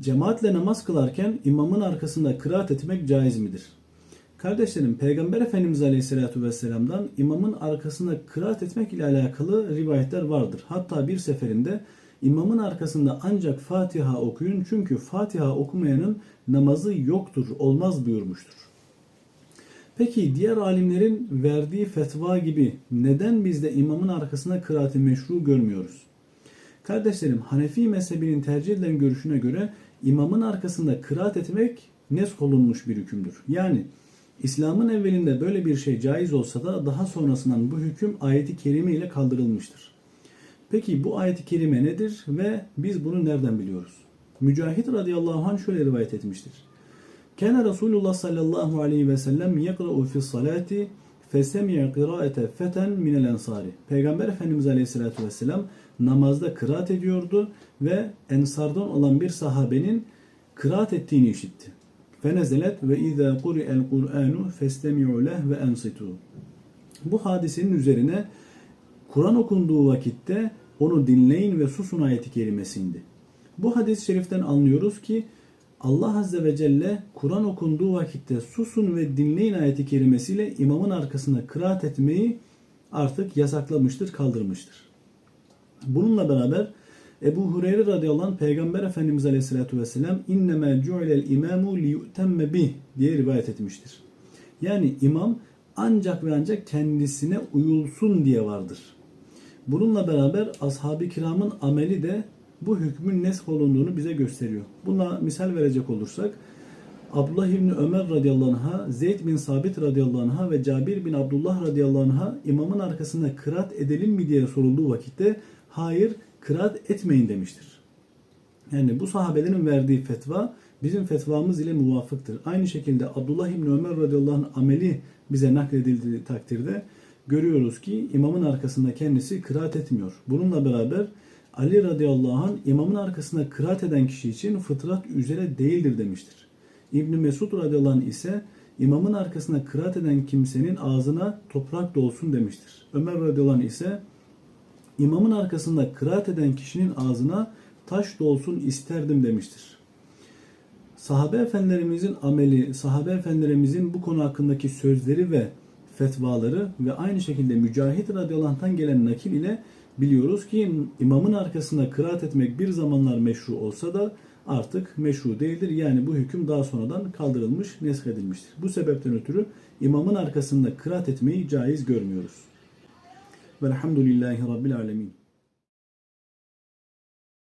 Cemaatle namaz kılarken imamın arkasında kıraat etmek caiz midir? Kardeşlerim Peygamber Efendimiz Aleyhisselatü Vesselam'dan imamın arkasında kıraat etmek ile alakalı rivayetler vardır. Hatta bir seferinde imamın arkasında ancak Fatiha okuyun çünkü Fatiha okumayanın namazı yoktur, olmaz buyurmuştur. Peki diğer alimlerin verdiği fetva gibi neden biz de imamın arkasında kıraati meşru görmüyoruz? Kardeşlerim Hanefi mezhebinin tercih edilen görüşüne göre imamın arkasında kıraat etmek nesk olunmuş bir hükümdür. Yani İslam'ın evvelinde böyle bir şey caiz olsa da daha sonrasından bu hüküm ayeti kerime ile kaldırılmıştır. Peki bu ayeti kerime nedir ve biz bunu nereden biliyoruz? Mücahit radıyallahu anh şöyle rivayet etmiştir. Kâne Resulullah sallallahu aleyhi ve sellem yekra'u fi salati fesemi'a kıraate feten minel ensari. Peygamber Efendimiz aleyhissalatü vesselam namazda kıraat ediyordu ve ensardan olan bir sahabenin kıraat ettiğini işitti. Fenezelet ve izâ kuri'el Kur'anu festemi'u leh ve ensitu. Bu hadisenin üzerine Kur'an okunduğu vakitte onu dinleyin ve susun ayeti kerimesi indi. Bu hadis-i şeriften anlıyoruz ki Allah Azze ve Celle Kur'an okunduğu vakitte susun ve dinleyin ayeti kerimesiyle imamın arkasında kıraat etmeyi artık yasaklamıştır, kaldırmıştır. Bununla beraber Ebu Hureyre radıyallahu anh Peygamber Efendimiz aleyhissalatü vesselam inneme cu'ilel imamu liyutemme bih diye rivayet etmiştir. Yani imam ancak ve ancak kendisine uyulsun diye vardır. Bununla beraber ashab-ı kiramın ameli de bu hükmün nesk olunduğunu bize gösteriyor. Buna misal verecek olursak Abdullah İbni Ömer radıyallahu anh'a, Zeyd bin Sabit radıyallahu anh'a ve Cabir bin Abdullah radıyallahu anh'a imamın arkasında kıraat edelim mi diye sorulduğu vakitte hayır kıraat etmeyin demiştir. Yani bu sahabelerin verdiği fetva bizim fetvamız ile muvafıktır. Aynı şekilde Abdullah İbni Ömer radıyallahu anh ameli bize nakledildiği takdirde görüyoruz ki imamın arkasında kendisi kıraat etmiyor. Bununla beraber Ali radıyallahu anh imamın arkasında kıraat eden kişi için fıtrat üzere değildir demiştir. İbni Mesud radıyallahu anh ise imamın arkasında kıraat eden kimsenin ağzına toprak dolsun demiştir. Ömer radıyallahu anh ise imamın arkasında kıraat eden kişinin ağzına taş dolsun isterdim demiştir. Sahabe efendilerimizin ameli, sahabe efendilerimizin bu konu hakkındaki sözleri ve fetvaları ve aynı şekilde Mücahit radıyallahu anh'tan gelen nakil ile biliyoruz ki imamın arkasında kıraat etmek bir zamanlar meşru olsa da artık meşru değildir. Yani bu hüküm daha sonradan kaldırılmış, neshedilmiştir. Bu sebepten ötürü imamın arkasında kıraat etmeyi caiz görmüyoruz. Velhamdülillahi Rabbil Alemin.